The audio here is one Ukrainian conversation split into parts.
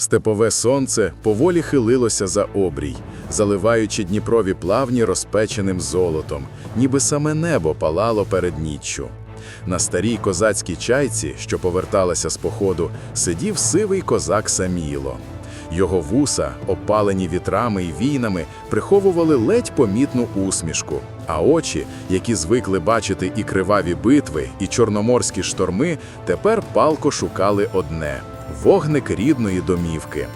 Степове сонце поволі хилилося за обрій, заливаючи Дніпрові плавні розпеченим золотом, ніби саме небо палало перед ніччю. На старій козацькій чайці, що поверталася з походу, сидів сивий козак Саміло. Його вуса, опалені вітрами і війнами, приховували ледь помітну усмішку, а очі, які звикли бачити і криваві битви, і чорноморські шторми, тепер палко шукали одне вогник рідної домівки.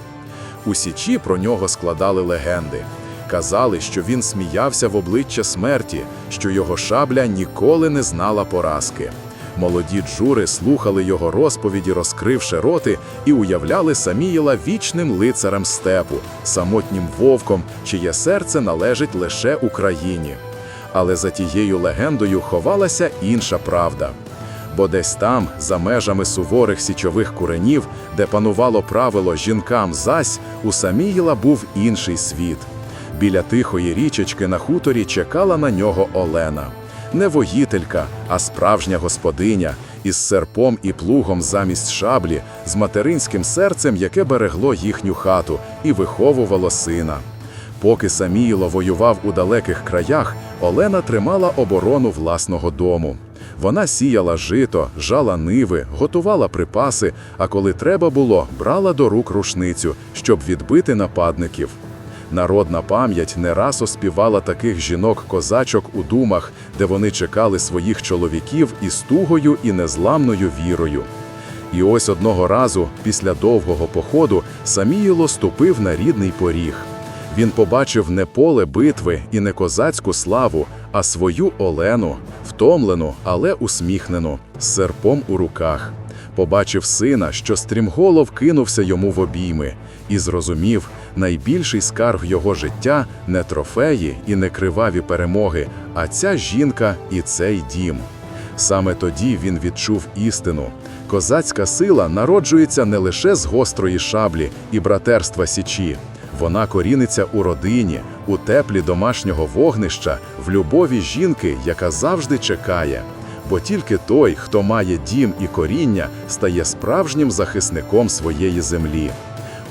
У Січі про нього складали легенди. Казали, що він сміявся в обличчя смерті, що його шабля ніколи не знала поразки. Молоді джури слухали його розповіді, розкривши роти, і уявляли Саміїла вічним лицарем степу, самотнім вовком, чиє серце належить лише Україні. Але за тією легендою ховалася інша правда. Бо десь там, за межами суворих січових куренів, де панувало правило жінкам зась, у Саміїла був інший світ. Біля тихої річечки на хуторі чекала на нього Олена. Не воїтелька, а справжня господиня, із серпом і плугом замість шаблі, з материнським серцем, яке берегло їхню хату і виховувало сина. Поки Саміїло воював у далеких краях, Олена тримала оборону власного дому. Вона сіяла жито, жала ниви, готувала припаси, а коли треба було, брала до рук рушницю, щоб відбити нападників. Народна пам'ять не раз оспівала таких жінок-козачок у думах, де вони чекали своїх чоловіків із тугою і незламною вірою. І ось одного разу, після довгого походу, Саміїло ступив на рідний поріг. Він побачив не поле битви і не козацьку славу, а свою Олену, втомлену, але усміхнену, з серпом у руках. Побачив сина, що стрімголов кинувся йому в обійми, і зрозумів, найбільший скарб його життя не трофеї і не криваві перемоги, а ця жінка і цей дім. Саме тоді він відчув істину. Козацька сила народжується не лише з гострої шаблі і братерства січі. Вона коріниться у родині, у теплі домашнього вогнища, в любові жінки, яка завжди чекає. Бо тільки той, хто має дім і коріння, стає справжнім захисником своєї землі.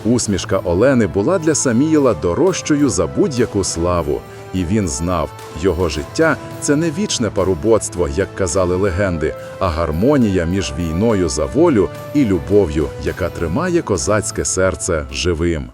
Усмішка Олени була для Саміїла дорожчою за будь-яку славу, і він знав, його життя це не вічне парубоцтво, як казали легенди, а гармонія між війною за волю і любов'ю, яка тримає козацьке серце живим.